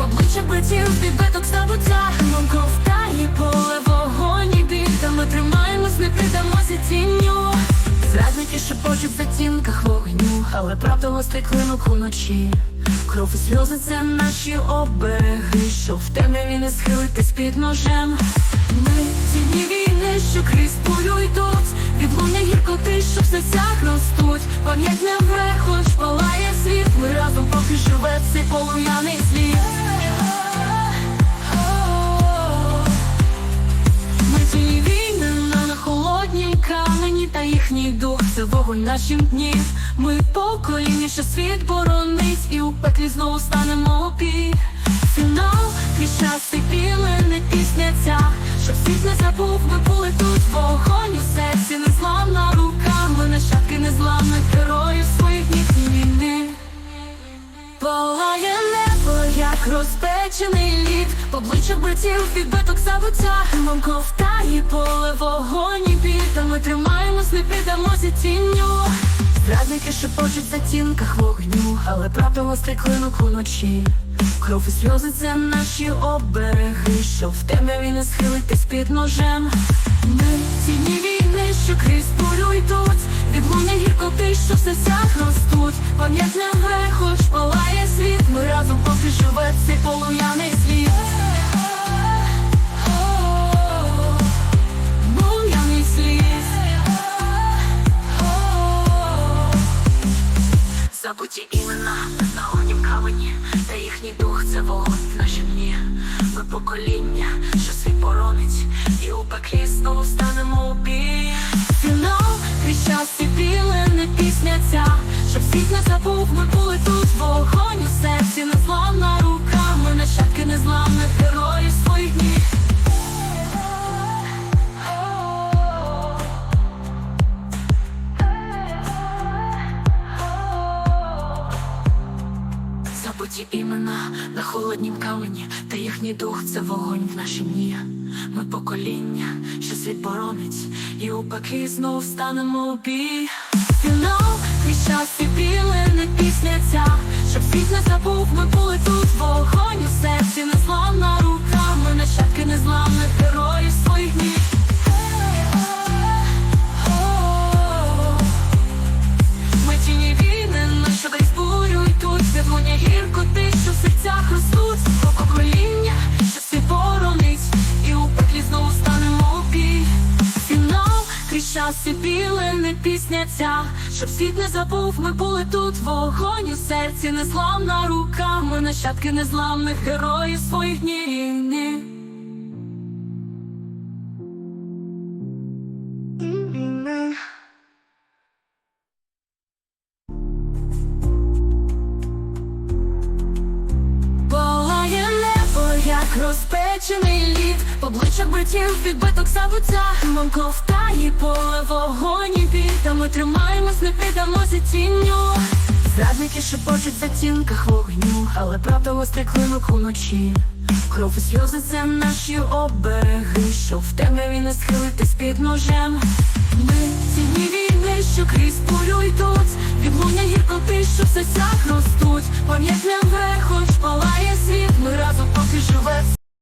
обличчя битів, підбиток забуття Нам ковтає поле вогонь і Та ми тримаємось, не піддамося тінню. Зрадники шепочуть в затінках вогню. Але правда гострий клинок уночі. Кров і сльози це наші обереги. Щоб в темряві не схилитись під ножем Ми тіні війни, що крізь пулю йдуть Відлуння гіркоти, що в серцях ростуть. Пам'ять не вре, хоч палає світ Ми разом поки живе цей полум'яний слід Ми тіні війни на холодній камені Та їхній дух. Це вогонь нашим днів. Ми покоління, що світ боронить. І у пеклі знову станемо опір Фінал, і пісняться Світ не забув, ми були тут Вогонь у серці, незламна рука Ми нащадки незламних героїв своїх днів війни. Палає небо, як розпечений лід Обличчя битів, відбиток забуття Нам ковтає поле вогонь і Та ми тримаємось, не піддамося тінню. Зрадники шепочуть в затінках вогню Але правда гострий клинок уночі Кров і сльози це наші обереги Щоб в темряві не схилитись під ножем. Ми тіні війни, що крізь бурю йдуть. Відлуння гіркоти, що в серцях ростуть. Пам'ять не вре, хоч палає світ. Ми разом поки живе цей Полум'яний світ. Забуті імена огнім та їхній дух це вогонь в наші дні. Ми покоління, що світ боронить, і у пеклі знову станемо у бій. Фінал, крізь час і піли не пісняться, щоб світ не забув, ми Забуті імена на холоднім камені, та їхній дух це вогонь в наші дні. Ми покоління, що світ боронить, і у пеклі знов станемо у бій. Фінал, крізь час і біле не пісняться, щоб світ не забув, ми були крізь час пісня ця, Щоб світ не забув, ми були тут Вогонь у серці, незламна рука. Ми нащадки незламних героїв своїх днів розпечений лід Обличчя битів, відбиток забуття Нам ковтає поле вогонь і біль Та ми тримаємось, не піддамося тінню. Зрадники шепочуть в затінках вогню Але правда гострий клинок уночі. Кров і сльози це наші обереги Щоб в темряві не схилитись під ножем. Ми тіні війни, що крізь пулю йдуть. Відлуння гіркоти, що в серцях ростуть. Пам'ять не вре, хоч палає світ Ми разом поки живе